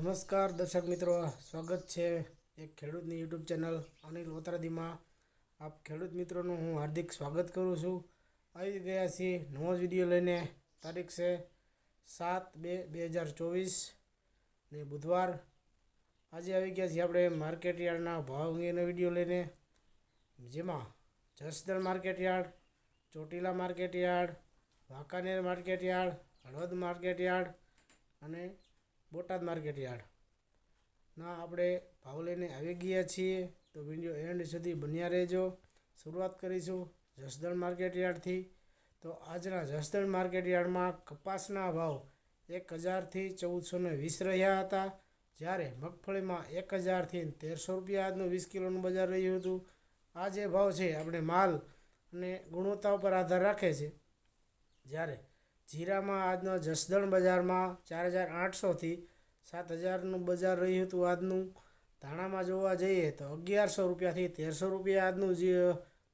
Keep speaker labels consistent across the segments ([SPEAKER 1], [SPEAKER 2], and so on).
[SPEAKER 1] નમસ્કાર દર્શક મિત્રો, સ્વાગત છે એક ખેડૂતની યુટ્યુબ ચેનલ અનિલ વતરાદીમાં આપ ખેડૂત મિત્રોનું હું હાર્દિક સ્વાગત કરું છું. આવી ગયા છીએ નવો જ વીડિયો લઈને. તારીખ છે સાત બે બે હજાર ચોવીસ ને બુધવાર. આજે આવી ગયા છીએ આપણે માર્કેટયાર્ડના ભાવ અંગેનો વીડિયો લઈને. જેમાં Jasdan market yard, Chotila market yard, Wankaner market yard, Halvad market yard અને બોટાદ માર્કેટ યાર્ડ. ના, આપણે ભાવ લઈને આવી ગયા છીએ, તો વીડિયો એન્ડ સુધી બન્યા રહેજો. શરૂઆત કરીશું જસદણ માર્કેટ યાર્ડથી. તો આજના જસદણ માર્કેટ યાર્ડમાં કપાસના ભાવ એક હજારથી ચૌદસો ને વીસ રહ્યા હતા. જ્યારે મગફળીમાં એક હજારથી તેરસો રૂપિયા આજનું વીસ કિલોનું બજાર રહ્યું હતું. આ જે ભાવ છે, આપણે માલ અને ગુણવત્તા ઉપર આધાર રાખે છે. જ્યારે જીરામાં આજનો જસદણ બજારમાં ચાર હજાર આઠસોથી સાત હજારનું બજાર રહ્યું હતું આજનું. ધાણામાં જોવા જઈએ તો અગિયારસો રૂપિયાથી તેરસો રૂપિયા આજનું જે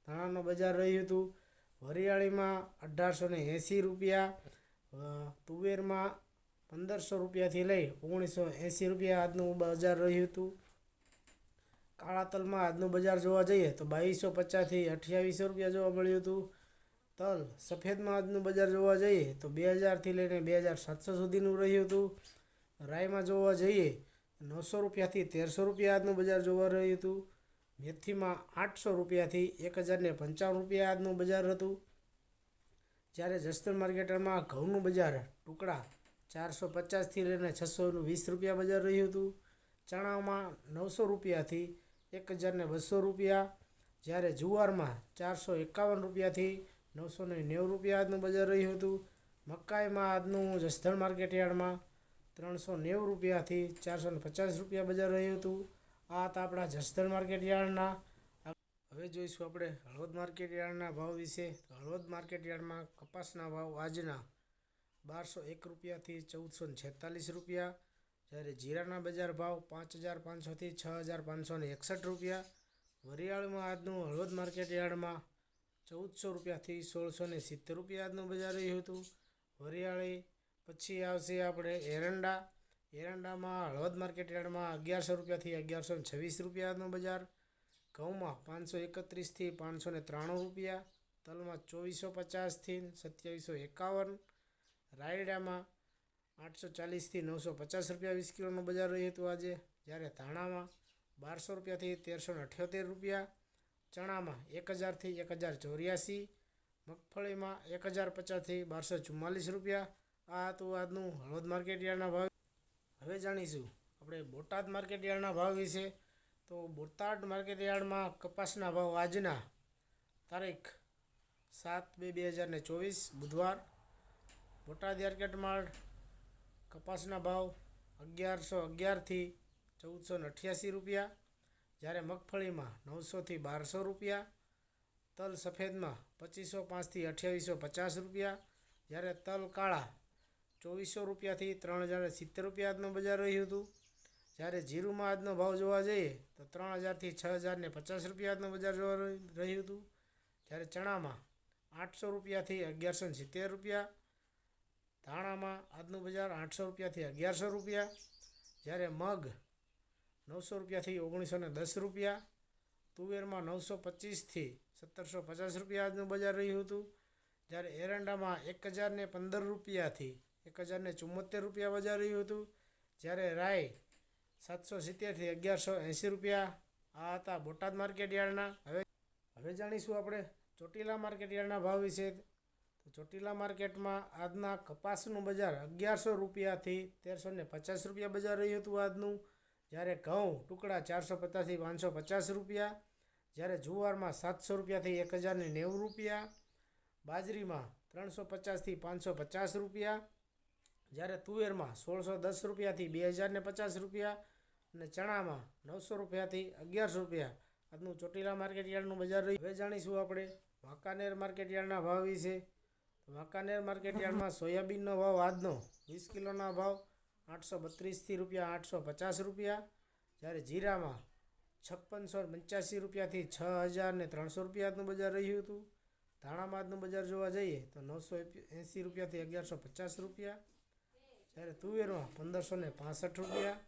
[SPEAKER 1] ધાણાનું બજાર રહ્યું હતું. વરિયાળીમાં અઢારસો ને એંસી રૂપિયા તુવેરમાં પંદરસો રૂપિયાથી લઈ ઓગણીસો એંસી રૂપિયા આજનું બજાર રહ્યું હતું. કાળા તલમાં આજનું બજાર જોવા જઈએ તો બાવીસો પચાસથી અઠ્યાવીસો રૂપિયા જોવા મળ્યું હતું. તલ સફેદમાં આજનું બજાર જોવા જઈએ તો બે હજારથી લઈને બે હજાર સાતસો સુધીનું રહ્યું હતું. રાયમાં જોવા જઈએ, નવસો રૂપિયાથી તેરસો રૂપિયા આજનું બજાર જોવા રહ્યું હતું. મેથીમાં આઠસો રૂપિયાથી એક હજારને પંચાવન રૂપિયા આજનું બજાર હતું. જ્યારે જસ્તર માર્કેટમાં ઘઉંનું બજાર ટુકડા ચારસો પચાસથી લઈને છસો વીસ રૂપિયા બજાર રહ્યું હતું. ચણામાં નવસો રૂપિયાથી એક હજારને બસો રૂપિયા. જ્યારે જુવારમાં ચારસો એકાવન રૂપિયાથી નવસો ને નેવું રૂપિયા આજનું બજાર રહ્યું હતું. મકાઈમાં આજનું જસદણ માર્કેટ યાર્ડમાં ત્રણસો નેવું રૂપિયાથી ચારસો ને પચાસ રૂપિયા બજાર રહ્યું હતું. આ હતા આપણા જસદણ માર્કેટ યાર્ડના. હવે જોઈશું આપણે હળવદ માર્કેટ યાર્ડના ભાવ વિશે. હળવદ માર્કેટ યાર્ડમાં કપાસના ભાવ આજના બારસો એક રૂપિયાથી ચૌદસો ને છેતાલીસ રૂપિયા. જ્યારે જીરાના બજાર ભાવ પાંચ હજાર પાંચસોથી છ હજાર પાંચસો એકસઠ રૂપિયા. વરિયાળમાં આજનું હળવદ માર્કેટ યાર્ડમાં ચૌદસો રૂપિયાથી સોળસો ને સિત્તેર રૂપિયા આજનું બજાર રહ્યું હતું. વરિયાળી, પછી આવશે આપણે એરંડા. એરંડામાં હળવદ માર્કેટ યાર્ડમાં અગિયારસો રૂપિયાથી અગિયારસો ને છવ્વીસ રૂપિયા બજાર. ઘઉંમાં પાંચસો એકત્રીસથી પાંચસો ને ત્રાણું રૂપિયા. તલમાં ચોવીસો પચાસથી સત્યાવીસો એકાવન. રાયડામાં આઠસો ચાલીસથી નવસો પચાસ રૂપિયા વીસ કિલોનું બજાર રહ્યું હતું આજે. જ્યારે ધાણામાં બારસો રૂપિયાથી તેરસો અઠ્યોતેર રૂપિયા. ચણામાં એક હજારથી એક હજાર ચોર્યાસી મગફળીમાં એક હજાર પચાસથી બારસો ચુમ્માલીસ રૂપિયા. આ હતું આજનું હળવદ માર્કેટ યાર્ડના ભાવ. હવે જાણીશું આપણે બોટાદ માર્કેટ યાર્ડના ભાવ વિશે. તો બોટાદ માર્કેટ યાર્ડમાં કપાસના ભાવ આજના તારીખ સાત બે બે હજાર ને ચોવીસ, બુધવાર. બોટાદ માર્કેટમાં કપાસના ભાવ અગિયારસો અગિયારથી ચૌદસો ને અઠ્યાસી રૂપિયા. જ્યારે મગફળીમાં નવસોથી બારસો રૂપિયા, તલ સફેદમાં પચીસો પાંચથી અઠ્યાવીસો પચાસ રૂપિયા, જ્યારે તલ કાળા ચોવીસો રૂપિયાથી ત્રણ હજાર સિત્તેર રૂપિયા આજનું બજાર રહ્યું હતું. જ્યારે જીરુમાં આજનો ભાવ જોવા જઈએ, તો ત્રણ હજારથી છ હજારને પચાસ રૂપિયા આજનું બજાર જોવા રહ્યું હતું. જ્યારે ચણામાં આઠસો રૂપિયાથી અગિયારસો સિત્તેર રૂપિયા, ધાણામાં આજનું બજાર આઠસો રૂપિયાથી અગિયારસો રૂપિયા, જ્યારે મગ નવસો રૂપિયાથી ઓગણીસો ને દસ રૂપિયા. તુવેરમાં નવસો પચીસથી સત્તરસો પચાસ રૂપિયા આજનું બજાર રહ્યું હતું. જ્યારે એરંડામાં એક હજારને પંદર રૂપિયાથી એક હજારને ચુમ્મોતેર રૂપિયા બજાર રહ્યું હતું. જ્યારે રાય સાતસો સિત્તેરથી અગિયારસો એંસી રૂપિયા. આ હતા બોટાદ માર્કેટ યાર્ડના. હવે હવે જાણીશું આપણે ચોટીલા માર્કેટ યાર્ડના ભાવ વિશે. તો ચોટીલા માર્કેટમાં આજના કપાસનું બજાર અગિયારસો રૂપિયાથી તેરસો ને પચાસ રૂપિયા બજાર રહ્યું હતું આજનું. જ્યારે ઘઉં ટુકડા ચારસો પચાસથી પાંચસો પચાસ રૂપિયા, જ્યારે જુવારમાં સાતસો રૂપિયાથી એક હજારને નેવું રૂપિયા, બાજરીમાં ત્રણસો પચાસથી પાંચસો પચાસ રૂપિયા, જ્યારે તુવેરમાં સોળસો દસ રૂપિયાથી બે હજારને પચાસ રૂપિયા અને ચણામાં નવસો રૂપિયાથી અગિયારસો રૂપિયા. આજનું ચોટીલા માર્કેટ યાર્ડનું બજાર રહ્યું. હવે જાણીશું આપણે વાંકાનેર માર્કેટ યાર્ડના ભાવ વિશે. વાંકાનેર માર્કેટ યાર્ડમાં સોયાબીનનો ભાવ, આજનો વીસ કિલોના ભાવ આઠસો બત્રીસથી રૂપિયા, આઠસો પચાસ રૂપિયા. જ્યારે જીરામાં છપ્પનસો પંચ્યાસી રૂપિયાથી છ હજાર ને ત્રણસો રૂપિયાનું બજાર રહ્યું હતું. ધાણામાં આજનું બજાર જોવા જઈએ તો નવસો એંસી રૂપિયાથી અગિયારસો પચાસ રૂપિયા. જ્યારે તુવેરમાં પંદરસો ને પાસઠ રૂપિયા.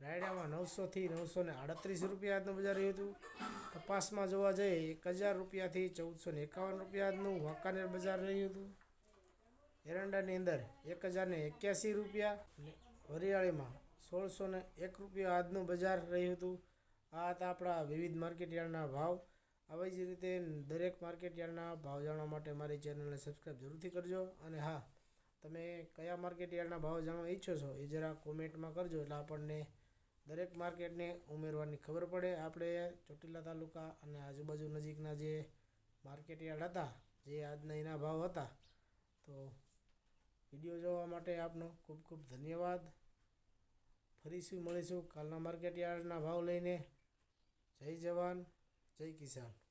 [SPEAKER 1] રાયડામાં નવસોથી નવસો ને આડત્રીસ રૂપિયા આજનું બજાર રહ્યું હતું. કપાસમાં જોવા જઈએ એક હજાર રૂપિયાથી ચૌદસો ને એકાવન રૂપિયા આજનું વાંકાનેર બજાર રહ્યું હતું. એરંડાની અંદર એક હજાર ને એક્યાસી રૂપિયા અને વરિયાળીમાં સોળસો ને એક રૂપિયા આજનું બજાર રહ્યું હતું. આ હતા આપણા વિવિધ માર્કેટ યાર્ડના ભાવ. આવી જ રીતે દરેક માર્કેટ યાર્ડના ભાવ જાણવા માટે મારી ચેનલને સબસ્ક્રાઈબ જરૂરથી કરજો. અને હા, તમે કયા માર્કેટ યાર્ડના ભાવ જાણવા ઈચ્છો છો એ જરા કોમેન્ટમાં કરજો. એટલે આપણને દરેક માર્કેટને ઉમેરવાની ખબર પડે. આપણે ચોટીલા તાલુકા અને આજુબાજુ નજીકના જે માર્કેટ યાર્ડ હતા, જે આજના એના ભાવ હતા, તો વીડિયો જોવા માટે આપનો ખૂબ ખૂબ ધન્યવાદ. ફરીશું મળીશું કાલના માર્કેટ યાર્ડના ભાવ લઈને. જય જવાન, જય કિસાન.